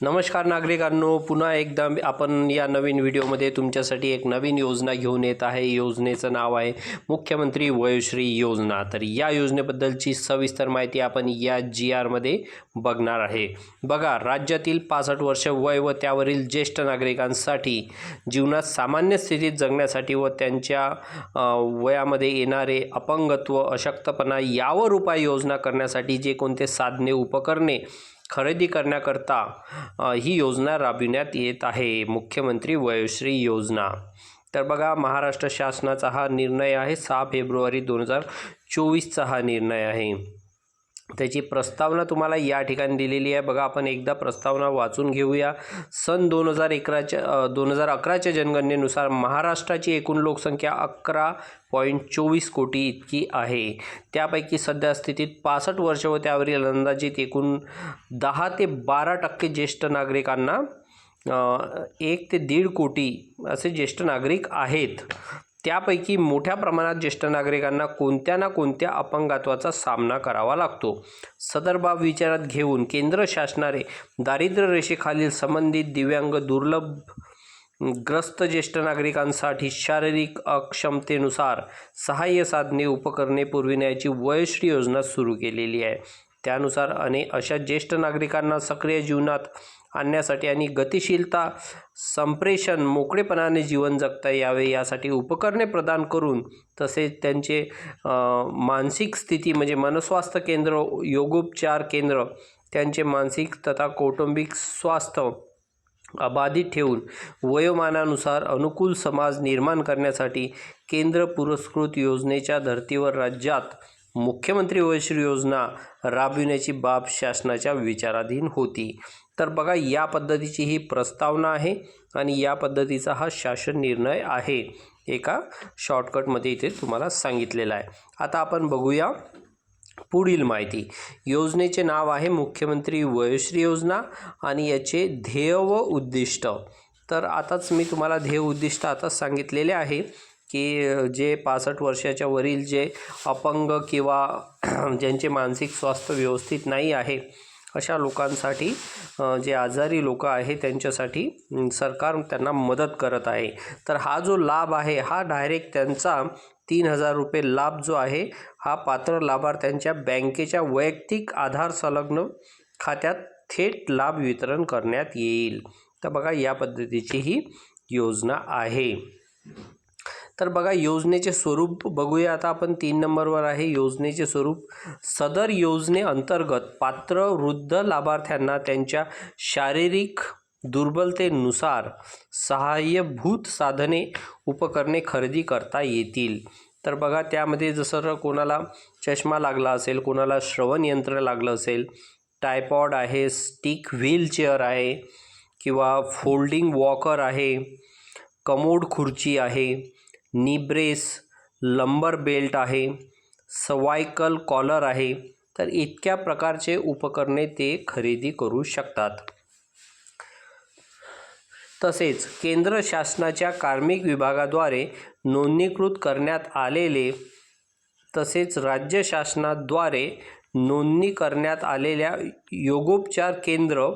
नमस्कार नागरिकांनो पुन्हा एकदा आपण या नवीन व्हिडिओमध्ये तुमच्यासाठी एक नवीन योजना घेऊन येत आहे. योजनेचं नाव आहे मुख्यमंत्री वयोश्री योजना. तर या योजनेबद्दलची सविस्तर माहिती आपण या जी आरमध्ये बघणार आहे. बघा राज्यातील पासष्ट वर्ष वय व त्यावरील ज्येष्ठ नागरिकांसाठी जीवनात सामान्य स्थितीत जगण्यासाठी व त्यांच्या वयामध्ये येणारे अपंगत्व अशक्तपणा यावर उपाययोजना करण्यासाठी जे कोणते साधने उपकरणे खरेदी करण्याकरता ही योजना राबविण्यात येत आहे. मुख्यमंत्री वयोश्री योजना. तर बघा महाराष्ट्र शासनाचा हा निर्णय आहे. सहा फेब्रुवारी दोन हजार चोवीसचा हा निर्णय आहे. त्याची प्रस्तावना तुम्हाला या ठिकाणी दिलेली आहे. बघा आपण एकदा प्रस्तावना वाचून घेऊया. सन दोन हजार एकराच्या दोन हजार अकराच्या जनगणनेनुसार महाराष्ट्राची एकूण लोकसंख्या अकरा पॉईंट चोवीस कोटी इतकी आहे. त्यापैकी सध्या स्थितीत पासष्ट वर्ष व त्यावरील अंदाजित एकूण दहा ते बारा टक्के ज्येष्ठ नागरिकांना एक ते दीड कोटी असे ज्येष्ठ नागरिक आहेत. त्यापैकी मोठ्या प्रमाणात ज्येष्ठ नागरिकांना कोणत्या ना कोणत्या अपंगत्वाचा सामना करावा लागतो? सदर बाब विचारात घेऊन केंद्र शासनाने दारिद्र्य रेषेखालील संबंधित दिव्यांग दुर्लभ ग्रस्त ज्येष्ठ नागरिकांसाठी शारीरिक अक्षमतेनुसार सहाय्य साधने उपकरणे पुरविण्याची वयश्री योजना सुरू केलेली आहे. त्यानुसार अनेक अशा ज्येष्ठ नागरिकांना सक्रिय जीवनात आणण्यासाठी आणि गतिशीलता संप्रेषण मोकळेपणाने जीवन जगता यावे यासाठी उपकरणे प्रदान करून तसेच त्यांचे मानसिक स्थिती म्हणजे मनस्वास्थ्य केंद्र योगोपचार केंद्र त्यांचे मानसिक तथा कौटुंबिक स्वास्थ्य अबाधित ठेवून वयोमानानुसार अनुकूल समाज निर्माण करण्यासाठी केंद्र पुरस्कृत योजनेच्या धर्तीवर राज्यात मुख्यमंत्री वयश्री योजना राबविण्याची बाब शासनाच्या विचाराधीन होती. तर बघा या पद्धतीची ही प्रस्तावना आहे आणि या पद्धतीचा हा शासन निर्णय आहे. एका शॉर्टकटमध्ये इथे तुम्हाला सांगितलेला आहे. आता आपण बघूया पुढील माहिती. योजनेचे नाव आहे मुख्यमंत्री वयश्री योजना आणि याचे ध्येय व उद्दिष्ट. तर आताच मी तुम्हाला ध्येय उद्दिष्ट आता सांगितलेले आहे. की जे पासष्ट वर्षाच्या वरील जे अपंग किंवा ज्यांचे मानसिक स्वास्थ्य व्यवस्थित नाही आहे अशा लोकांसाठी जे आजारी लोक आहे त्यांच्यासाठी सरकार त्यांना मदत करत आहे. तर हा जो लाभ आहे हा डायरेक्ट त्यांचा तीन हजार रुपये लाभ जो आहे हा पात्र लाभार्थ्यांच्या बँकेच्या वैयक्तिक आधार संलग्न खात्यात थेट लाभ वितरण करण्यात येईल. तर बघा या पद्धतीची ही योजना आहे. तर बघा योजनेचे स्वरूप बघूया. आता आपण तीन नंबरवर आहे. योजनेचे स्वरूप. सदर योजनेअंतर्गत पात्र वृद्ध लाभार्थ्यांना त्यांच्या शारीरिक दुर्बलतेनुसार सहाय्यभूत साधने उपकरणे खरेदी करता येतील. तर बघा त्यामध्ये जसं कोणाला चष्मा लागला असेल कोणाला श्रवण यंत्र लागलं असेल टायपॉड आहे स्टिक व्हीलचेअर आहे किंवा फोल्डिंग वॉकर आहे कमोड खुर्ची आहे निब्रेस लंबर बेल्ट आहे सवायकल कॉलर आहे तर इतक्या प्रकारचे उपकरणे ते खरेदी करू शकतात. तसेच केंद्र शासनाच्या कार्मिक विभागाद्वारे नोंदणीकृत करण्यात आलेले तसेच राज्य शासनाद्वारे नोंदणी करण्यात आलेल्या योगोपचार केंद्र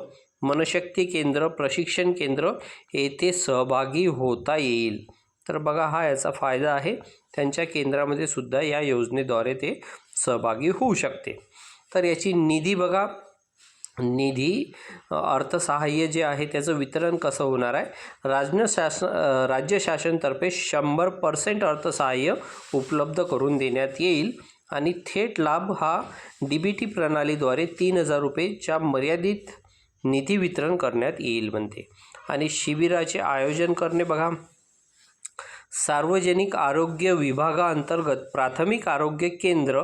मनशक्ती केंद्र प्रशिक्षण केंद्र येथे सहभागी होता येईल. तर बघा हा याचा फायदा आहे. त्यांच्या केंद्रामध्ये सुद्धा या योजनेद्वारे ते सहभागी होऊ शकते. तर याची निधी बघा. निधी अर्थसहाय्य जे आहे त्याचं वितरण कसं होणार आहे? राज्य शासन राज्य शासनतर्फे शंभर पर्सेंट अर्थसहाय्य उपलब्ध करून देण्यात येईल आणि थेट लाभ हा डी बी टी प्रणालीद्वारे तीन हजार रुपयेच्या मर्यादित निधी वितरण करण्यात येईल म्हणते. आणि शिबिराचे आयोजन करणे बघा. सार्वजनिक आरोग्य विभागाअंतर्गत प्राथमिक आरोग्य केंद्र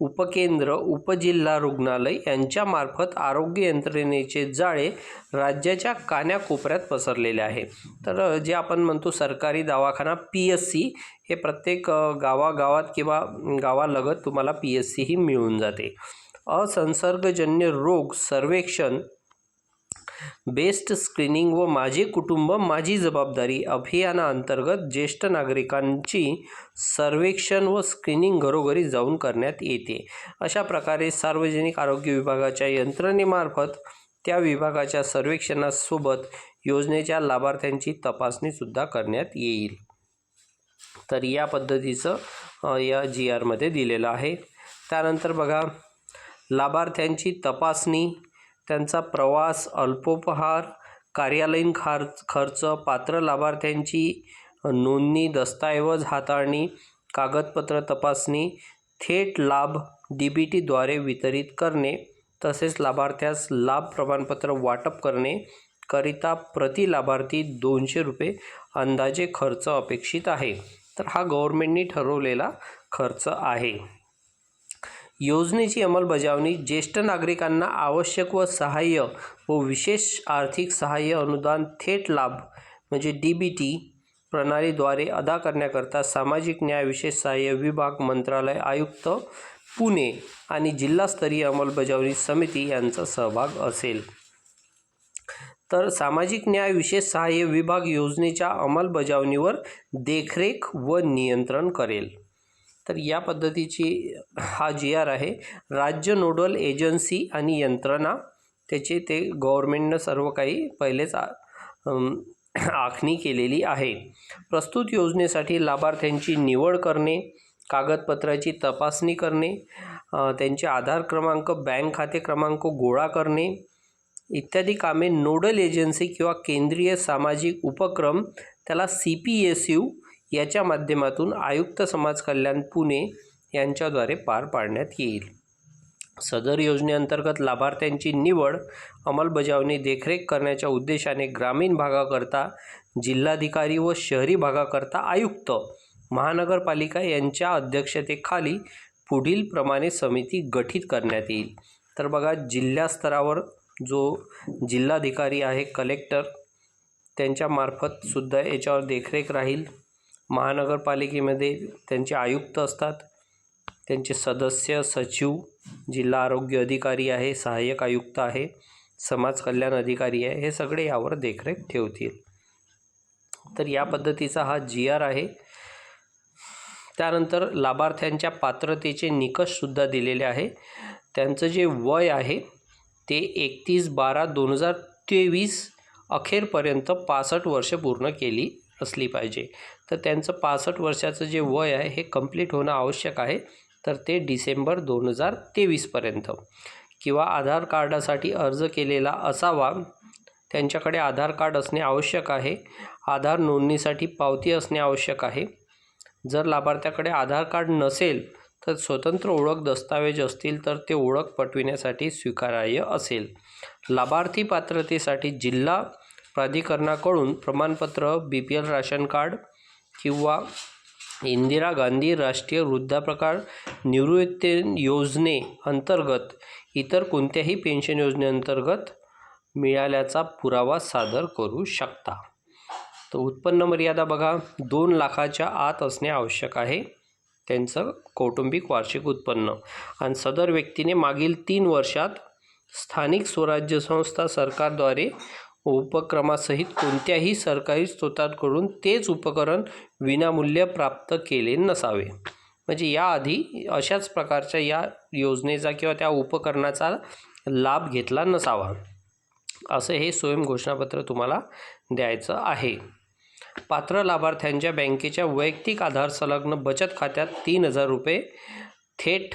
उपकेंद्र उपजिल्हा रुग्णालय यांच्यामार्फत आरोग्य यंत्रणेचे जाळे राज्याच्या कान्याकोपऱ्यात पसरलेले आहे. तर जे आपण म्हणतो सरकारी दवाखाना पी एस सी हे प्रत्येक गावागावात किंवा गावालगत तुम्हाला पी एस सी ही मिळून जाते. असंसर्गजन्य रोग सर्वेक्षण बेस्ट स्क्रीनिंग व माझे कुटुंब माझी जबाबदारी अभियानाअंतर्गत ज्येष्ठ नागरिकांची सर्वेक्षण व स्क्रीनिंग घरोघरी जाऊन करण्यात येते. अशा प्रकारे सार्वजनिक आरोग्य विभागाच्या यंत्रणेमार्फत त्या विभागाच्या सर्वेक्षणासोबत योजनेच्या लाभार्थ्यांची तपासणीसुद्धा करण्यात येईल. तर या पद्धतीचं या जी आरमध्ये दिलेलं आहे. त्यानंतर बघा लाभार्थ्यांची तपासणी त्यांचा प्रवास अल्पोपहार कार्यालयीन खार खर्च पात्र लाभार्थ्यांची नोंदणी दस्तऐवज हाताळणी कागदपत्र तपासणी थेट लाभ डी बी टीद्वारे वितरित करणे तसेच लाभार्थ्यास लाभ प्रमाणपत्र वाटप करणे करिता प्रति लाभार्थी दोनशे रुपये अंदाजे खर्च अपेक्षित आहे. तर हा गव्हर्मेंटनी ठरवलेला खर्च आहे. योजनेची अंमलबजावणी ज्येष्ठ नागरिकांना आवश्यक व सहाय्य व विशेष आर्थिक सहाय्य अनुदान थेट लाभ म्हणजे डी बी टी प्रणालीद्वारे अदा करण्याकरता सामाजिक न्याय विशेष सहाय्य विभाग मंत्रालय आयुक्त पुणे आणि जिल्हास्तरीय अंमलबजावणी समिती यांचा सहभाग असेल. तर सामाजिक न्याय विशेष सहाय्य विभाग योजनेच्या अंमलबजावणीवर देखरेख व नियंत्रण करेल. तर या पद्धतीची हा जी आर आहे. राज्य नोडल एजन्सी आणि यंत्रणा त्याचे ते गव्हर्मेंटनं सर्व काही पहिलेच आखणी केलेली आहे. प्रस्तुत योजनेसाठी लाभार्थ्यांची निवड करणे कागदपत्राची तपासणी करणे त्यांचे आधार क्रमांक बँक खाते क्रमांक गोळा करणे इत्यादी कामे नोडल एजन्सी किंवा केंद्रीय सामाजिक उपक्रम त्याला सी पी एस यू याच्या माध्यमातून आयुक्त समाज कल्याण पुणे यांच्याद्वारे पार पाडण्यात येईल. सदर योजनेअंतर्गत लाभार्थ्यांची निवड अंमलबजावणी देखरेख करण्याच्या उद्देशाने ग्रामीण भागाकरता जिल्हाधिकारी व शहरी भागाकरता आयुक्त महानगरपालिका यांच्या अध्यक्षतेखाली पुढील प्रमाणे समिती गठीत करण्यात येईल. तर बघा जिल्हास्तरावर जो जिल्हाधिकारी आहे कलेक्टर त्यांच्यामार्फत सुद्धा याच्यावर देखरेख राहील. महानगरपालिकेमध्ये त्यांचे आयुक्त असतात. त्यांचे सदस्य सचिव जिल्हा आरोग्य अधिकारी आहे सहाय्यक आयुक्त आहे समाज कल्याण अधिकारी आहे हे सगळे यावर देखरेख ठेवतील. तर या पद्धतीचा हा जी आर आहे. त्यानंतर लाभार्थ्यांच्या पात्रतेचे निकषसुद्धा दिलेले आहे. त्यांचं जे वय आहे ते एकतीस बारा दोन हजार तेवीस अखेरपर्यंत पासष्ट वर्ष पूर्ण केली असली पाहिजे. तर त्यांचं पासष्ट वर्षाचं जे वय आहे हे कंप्लीट होणं आवश्यक आहे. तर ते डिसेंबर दोन हजार तेवीसपर्यंत किंवा आधार कार्डासाठी अर्ज केलेला असावा. त्यांच्याकडे आधार कार्ड असणे आवश्यक आहे. आधार नोंदणीसाठी पावती असणे आवश्यक आहे. जर लाभार्थ्याकडे आधार कार्ड नसेल तर स्वतंत्र ओळख दस्तावेज असतील तर ते ओळख पटविण्यासाठी स्वीकारार्ह असेल. लाभार्थी पात्रतेसाठी जिल्हा प्राधिकरणाकडून प्रमाणपत्र B P L ration card किंवा इंदिरा गांधी राष्ट्रीय वृद्धापकाळ निवृत्ती योजने अंतर्गत इतर कोणत्याही पेन्शन योजनेअंतर्गत मिळाल्याचा पुरावा सादर करू शकता. तर उत्पन्न मर्यादा बघा. दोन लाखाच्या आत असणे आवश्यक आहे. त्यांचं कौटुंबिक वार्षिक उत्पन्न. आणि सदर व्यक्तीने मागील तीन वर्षात स्थानिक स्वराज्य संस्था सरकारद्वारे उपक्रमासहित कोणत्याही सरकारी स्रोतांकडून तेच उपकरण विनामूल्य प्राप्त केले नसावे. म्हणजे याआधी अशाच प्रकारच्या या योजनेचा किंवा त्या उपकरणाचा लाभ घेतला नसावा. असं हे स्वयं घोषणापत्र तुम्हाला द्यायचं आहे. पात्र लाभार्थ्यांच्या बँकेच्या वैयक्तिक आधार संलग्न बचत खात्यात तीन हजार रुपये थेट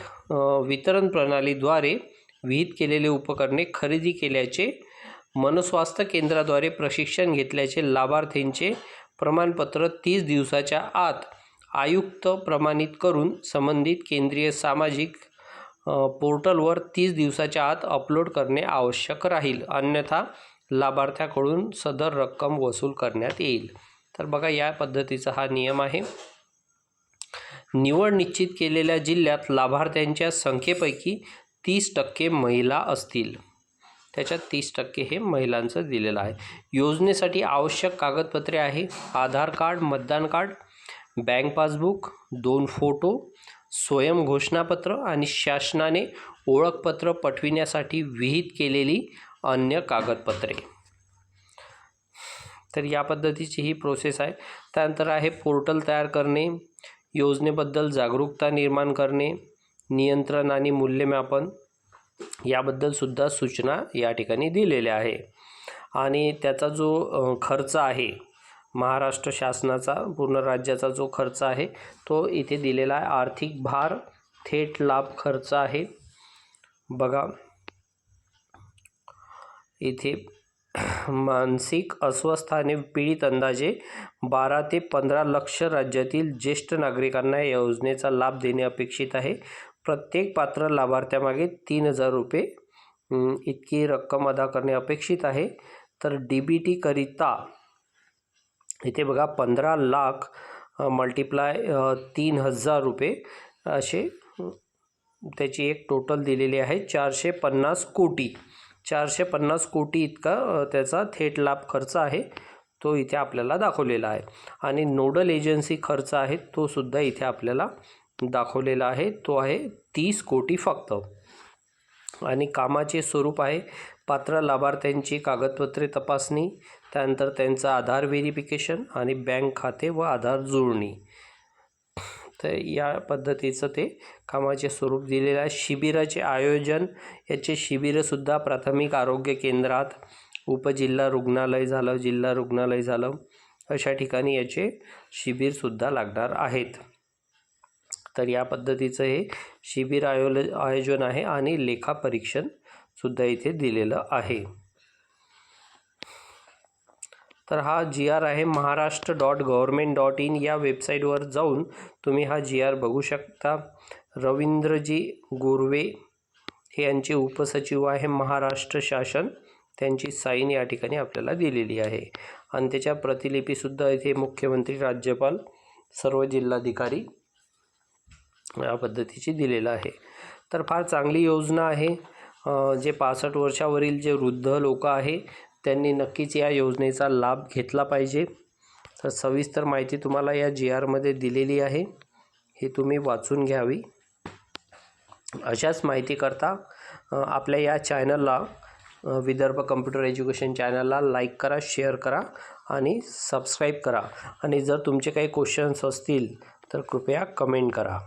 वितरण प्रणालीद्वारे विहित केलेले उपकरणे खरेदी केल्याचे मनस्वास्थ्य केंद्राद्वारे प्रशिक्षण घेतल्याचे लाभार्थींचे प्रमाणपत्र तीस दिवसाच्या आत आयुक्त प्रमाणित करून संबंधित केंद्रीय सामाजिक पोर्टलवर तीस दिवसाच्या आत अपलोड करणे आवश्यक राहील. अन्यथा लाभार्थ्याकडून सदर रक्कम वसूल करण्यात येईल. तर बघा या पद्धतीचा हा नियम आहे. निवड निश्चित केलेल्या जिल्ह्यात लाभार्थ्यांच्या संख्येपैकी तीस टक्के महिला असतील. त्याच्यात तीस टक्के हे महिलांचं दिलेलं आहे. योजनेसाठी आवश्यक कागदपत्रे आहे. आधार कार्ड मतदान कार्ड बँक पासबुक दोन फोटो स्वयं घोषणापत्र आणि शासनाने ओळखपत्र पटविण्यासाठी विहित केलेली अन्य कागदपत्रे. तर या पद्धतीची ही प्रोसेस आहे. त्यानंतर आहे पोर्टल तयार करणे योजनेबद्दल जागरूकता निर्माण करणे नियंत्रण आणि मूल्यमापन याबद्दलसुद्धा सूचना या ठिकाणी दिलेल्या आहे. आणि त्याचा जो खर्च आहे महाराष्ट्र शासनाचा पूर्ण राज्याचा जो खर्च आहे तो इथे दिलेला आहे. आर्थिक भार थेट लाभ खर्च आहे. बघा. इथे मानसिक अस्वस्थाने पीडित अंदाजे बारा ते पंधरा लक्ष राज्यातील ज्येष्ठ नागरिकांना या योजनेचा लाभ देणे अपेक्षित आहे. प्रत्येक पात्र लाभार्थ्यामागे तीन हजार रुपये इतकी रक्कम अदा करणे अपेक्षित आहे. तर डी बी टीकरिता इथे बघा पंधरा लाख मल्टिप्लाय तीन हजार रुपये असे त्याची एक टोटल दिलेली आहे. चारशे पन्नास कोटी चारशे पन्नास कोटी इतका त्याचा थेट लाभ खर्च आहे. तो इथे आपल्याला दाखवलेला आहे. आणि नोडल एजन्सी खर्च आहे तो सुद्धा इथे आपल्याला दाखवलेला आहे. तो आहे तीस कोटी फक्त. आणि कामाचे स्वरूप आहे. पात्र लाभार्थ्यांची कागदपत्रे तपासणी त्यानंतर त्यांचं आधार व्हेरिफिकेशन आणि बँक खाते व आधार जुळणी. तर या पद्धतीचं ते कामाचे स्वरूप दिलेलं आहे. शिबिराचे आयोजन याचे शिबिरंसुद्धा प्राथमिक आरोग्य केंद्रात उपजिल्हा रुग्णालय झालं जिल्हा रुग्णालय झालं अशा ठिकाणी याचे शिबिरसुद्धा लागणार आहेत. तर या पद्धतीचं हे शिबिर आयोल आयोजन आहे आणि लेखापरीक्षण सुद्धा इथे दिलेलं आहे. तर हा जी आर आहे Maharashtra dot government dot in या वेबसाईटवर जाऊन तुम्ही हा जी आर बघू शकता. रवींद्रजी गोरवे हे यांचे उपसचिव आहे महाराष्ट्र शासन. त्यांची साईन या ठिकाणी आपल्याला दिलेली आहे. आणि त्याच्या प्रतिलिपीसुद्धा इथे मुख्यमंत्री राज्यपाल सर्व जिल्हाधिकारी या पद्धतीची दिलेलं आहे. तर फार चांगली योजना आहे. जे पासष्ट वर्षावरील जे वृद्ध लोक आहे त्यांनी नक्कीच या योजनेचा लाभ घेतला पाहिजे. तर सविस्तर माहिती तुम्हाला या जी आरमध्ये दिलेली आहे. हे तुम्ही वाचून घ्यावी. अशाच माहितीकरता आपल्या या चॅनलला विदर्भ कम्प्युटर एज्युकेशन चॅनलला लाईक करा शेअर करा आणि सबस्क्राईब करा. आणि जर तुमचे काही क्वेश्चन्स असतील तर कृपया कमेंट करा.